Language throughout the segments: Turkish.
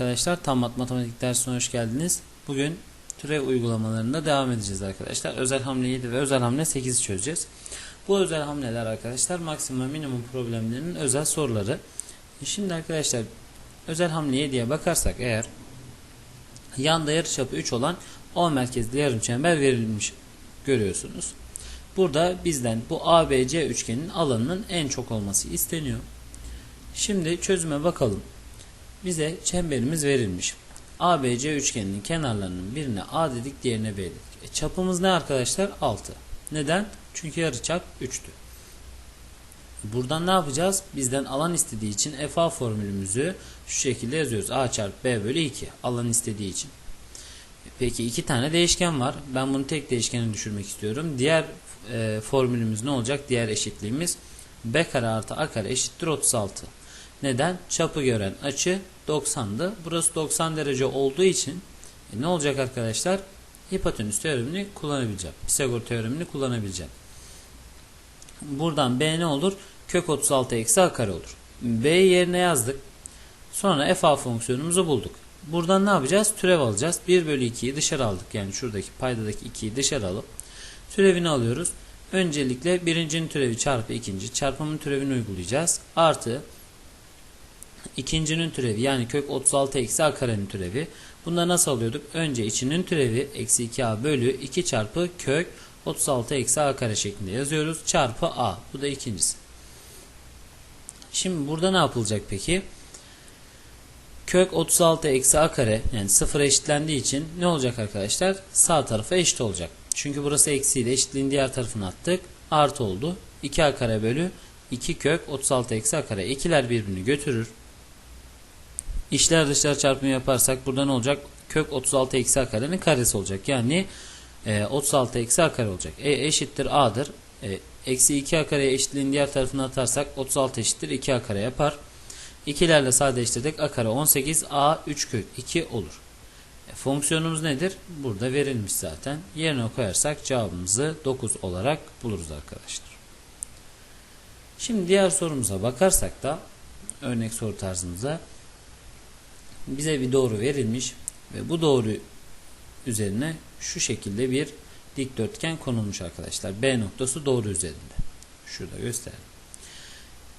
arkadaşlar. Tam mat matematik dersine hoş geldiniz. Bugün türev uygulamalarında devam edeceğiz arkadaşlar. Özel hamle 7 ve özel hamle 8'i çözeceğiz. Bu özel hamleler arkadaşlar maksimum minimum problemlerinin özel soruları. Şimdi arkadaşlar özel hamle 7'ye bakarsak eğer yanda yarıçapı 3 olan O merkezli yarım çember verilmiş görüyorsunuz. Burada bizden bu ABC üçgenin alanının en çok olması isteniyor. Şimdi çözüme bakalım. Bize çemberimiz verilmiş. ABC üçgeninin kenarlarının birine A dedik, diğerine B dedik. E, çapımız ne arkadaşlar? 6. Neden? Çünkü yarıçap 3'tü. Buradan ne yapacağız? Bizden alan istediği için FA formülümüzü şu şekilde yazıyoruz. A çarpı B bölü 2. Alan istediği için. E, Peki iki tane değişken var. Ben bunu tek değişkene düşürmek istiyorum. Diğer e, formülümüz ne olacak? Diğer eşitliğimiz B kare artı A kare eşittir 36. Neden? Çapı gören açı 90'dı. Burası 90 derece olduğu için e, ne olacak arkadaşlar? Hipotenüs teoremini kullanabileceğim. Pisagor teoremini kullanabileceğim. Buradan B ne olur? Kök 36 eksi A kare olur. B yerine yazdık. Sonra f a fonksiyonumuzu bulduk. Buradan ne yapacağız? Türev alacağız. 1 bölü 2'yi dışarı aldık. Yani şuradaki paydadaki 2'yi dışarı alıp türevini alıyoruz. Öncelikle birincinin türevi çarpı ikinci çarpımın türevini uygulayacağız. Artı ikincinin türevi yani kök 36 eksi a karenin türevi. Bunda nasıl alıyorduk? Önce içinin türevi eksi 2a bölü 2 çarpı kök 36 eksi a kare şeklinde yazıyoruz. Çarpı a. Bu da ikincisi. Şimdi burada ne yapılacak peki? Kök 36 eksi a kare yani sıfıra eşitlendiği için ne olacak arkadaşlar? Sağ tarafa eşit olacak. Çünkü burası eksiyle eşitliğin diğer tarafını attık. Artı oldu. 2a kare bölü 2 kök 36 eksi a kare. İkiler birbirini götürür. İşler dışlar çarpımı yaparsak burada ne olacak? Kök 36 eksi a karenin karesi olacak. Yani e, 36 eksi a kare olacak. E eşittir a'dır. E, eksi 2 a kareye eşitliğin diğer tarafını atarsak 36 eşittir 2 a kare yapar. İkilerle sadeleştirdik. A kare 18 a 3 kök 2 olur. E, fonksiyonumuz nedir? Burada verilmiş zaten. Yerine koyarsak cevabımızı 9 olarak buluruz arkadaşlar. Şimdi diğer sorumuza bakarsak da örnek soru tarzımıza bize bir doğru verilmiş ve bu doğru üzerine şu şekilde bir dikdörtgen konulmuş arkadaşlar. B noktası doğru üzerinde. Şurada gösterdim.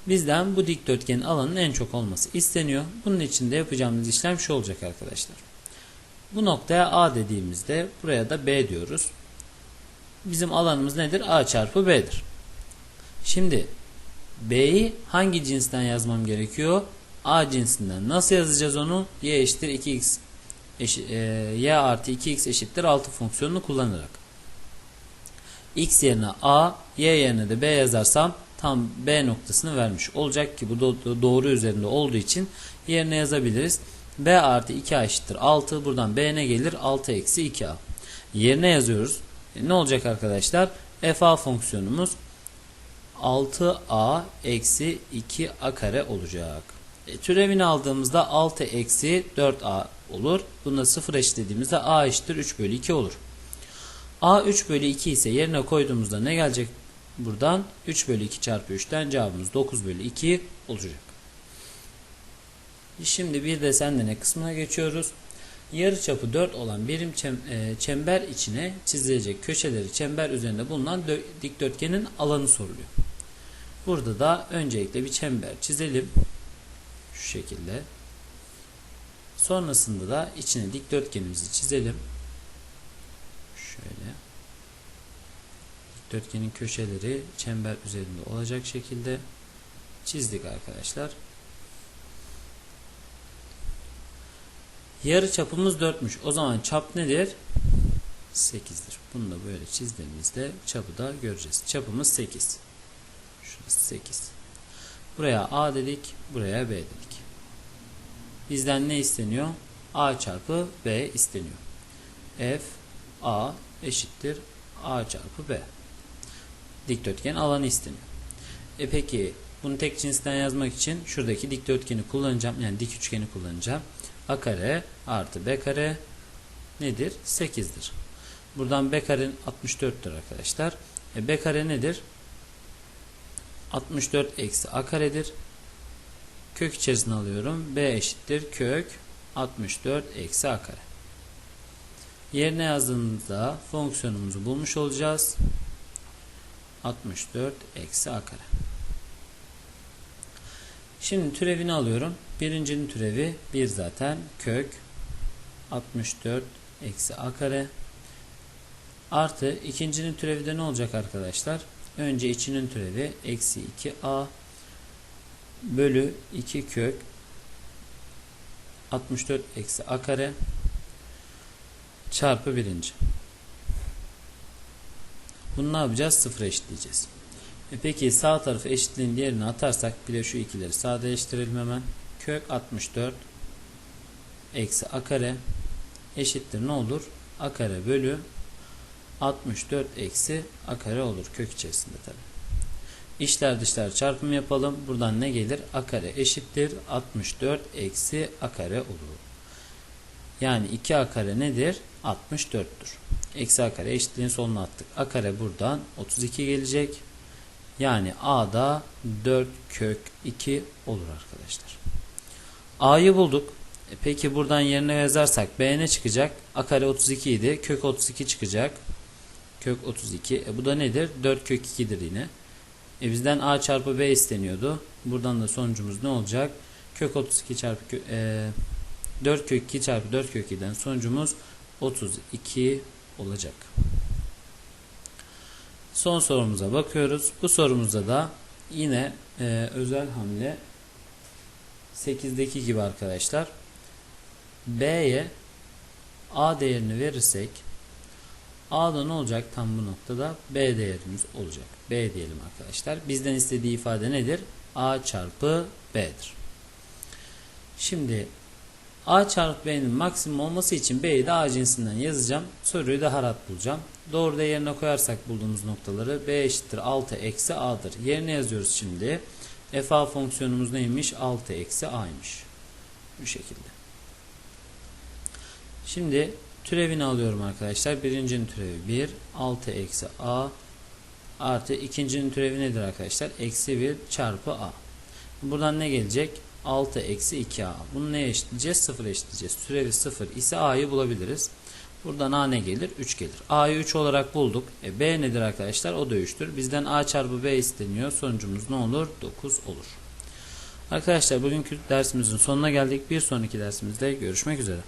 Bizden bu dikdörtgenin alanının en çok olması isteniyor. Bunun için de yapacağımız işlem şu olacak arkadaşlar. Bu noktaya A dediğimizde buraya da B diyoruz. Bizim alanımız nedir? A çarpı B'dir. Şimdi B'yi hangi cinsten yazmam gerekiyor? A cinsinden. Nasıl yazacağız onu? Y eşittir 2x eşit, e, y artı 2x eşittir 6 fonksiyonunu kullanarak. x yerine A, y yerine de B yazarsam tam B noktasını vermiş. Olacak ki bu do doğru üzerinde olduğu için yerine yazabiliriz. B artı 2A eşittir 6. Buradan B ne gelir? 6 eksi 2A. Yerine yazıyoruz. E, ne olacak arkadaşlar? FA fonksiyonumuz 6A eksi 2A kare olacak. E, türevini aldığımızda 6 eksi 4A olur. Bunda 0 eşitlediğimizde A eşittir 3 bölü 2 olur. A 3 bölü 2 ise yerine koyduğumuzda ne gelecek? Buradan 3 bölü 2 çarpı 3'ten cevabımız 9 bölü 2 olacak. Şimdi bir de sende ne kısmına geçiyoruz. Yarı çapı 4 olan birim çember içine çizilecek köşeleri çember üzerinde bulunan dikdörtgenin alanı soruluyor. Burada da öncelikle bir çember çizelim. Şu şekilde. Sonrasında da içine dikdörtgenimizi çizelim. Şöyle. Dikdörtgenin köşeleri çember üzerinde olacak şekilde çizdik arkadaşlar. Yarı çapımız 4'müş. O zaman çap nedir? 8'dir. Bunu da böyle çizdiğimizde çapı da göreceğiz. Çapımız 8. Şurası 8. Buraya A dedik. Buraya B dedik. Bizden ne isteniyor? A çarpı B isteniyor. F A eşittir A çarpı B. Dikdörtgen alanı isteniyor. E peki bunu tek cinsten yazmak için şuradaki dikdörtgeni kullanacağım. Yani dik üçgeni kullanacağım. A kare artı B kare nedir? 8'dir. Buradan B karenin 64'tür arkadaşlar. E B kare nedir? 64 eksi A karedir. Kök içerisine alıyorum. B eşittir kök 64 eksi a kare. Yerine yazdığımızda fonksiyonumuzu bulmuş olacağız. 64 eksi a kare. Şimdi türevini alıyorum. Birincinin türevi 1 zaten. Kök 64 eksi a kare. Artı ikincinin türevi de ne olacak arkadaşlar? Önce içinin türevi eksi 2a bölü 2 kök 64 eksi a kare çarpı birinci. Bunu ne yapacağız? Sıfır eşitleyeceğiz. E peki sağ tarafı eşitliğin diğerini atarsak bile şu ikileri sadeleştirelim hemen. Kök 64 eksi a kare eşittir ne olur? a kare bölü 64 eksi a kare olur kök içerisinde tabi. İşler dışlar çarpım yapalım. Buradan ne gelir? a kare eşittir 64 eksi a kare olur. Yani 2a kare nedir? 64'tür. Eksi a kare eşitliğin sonuna attık. a kare buradan 32 gelecek. Yani a da 4 kök 2 olur arkadaşlar. a'yı bulduk. E peki buradan yerine yazarsak b ne çıkacak? a kare 32 idi. Kök 32 çıkacak. Kök 32. E bu da nedir? 4 kök 2'dir yine. E bizden a çarpı b isteniyordu. Buradan da sonucumuz ne olacak? Kök 32 çarpı kök, e, 4 kök 2 çarpı 4 kök 2'den sonucumuz 32 olacak. Son sorumuza bakıyoruz. Bu sorumuzda da yine e, özel hamle 8'deki gibi arkadaşlar. B'ye A değerini verirsek A'da ne olacak tam bu noktada? B değerimiz olacak. B diyelim arkadaşlar. Bizden istediği ifade nedir? A çarpı B'dir. Şimdi A çarpı B'nin maksimum olması için B'yi de A cinsinden yazacağım. Soruyu da harat bulacağım. Doğru da yerine koyarsak bulduğumuz noktaları B eşittir 6 eksi A'dır. Yerine yazıyoruz şimdi. F A fonksiyonumuz neymiş? 6 eksi A'ymış. Bu şekilde. Şimdi türevini alıyorum arkadaşlar. Birincinin türevi 1. 6 eksi A artı ikincinin türevi nedir arkadaşlar? Eksi 1 çarpı A. Buradan ne gelecek? 6 eksi 2a. Bunu neye eşitleyeceğiz? 0 eşitleyeceğiz. Türevi 0 ise a'yı bulabiliriz. Buradan a ne gelir? 3 gelir. a'yı 3 olarak bulduk. E, b nedir arkadaşlar? O da 3'tür. Bizden a çarpı b isteniyor. Sonucumuz ne olur? 9 olur. Arkadaşlar bugünkü dersimizin sonuna geldik. Bir sonraki dersimizde görüşmek üzere.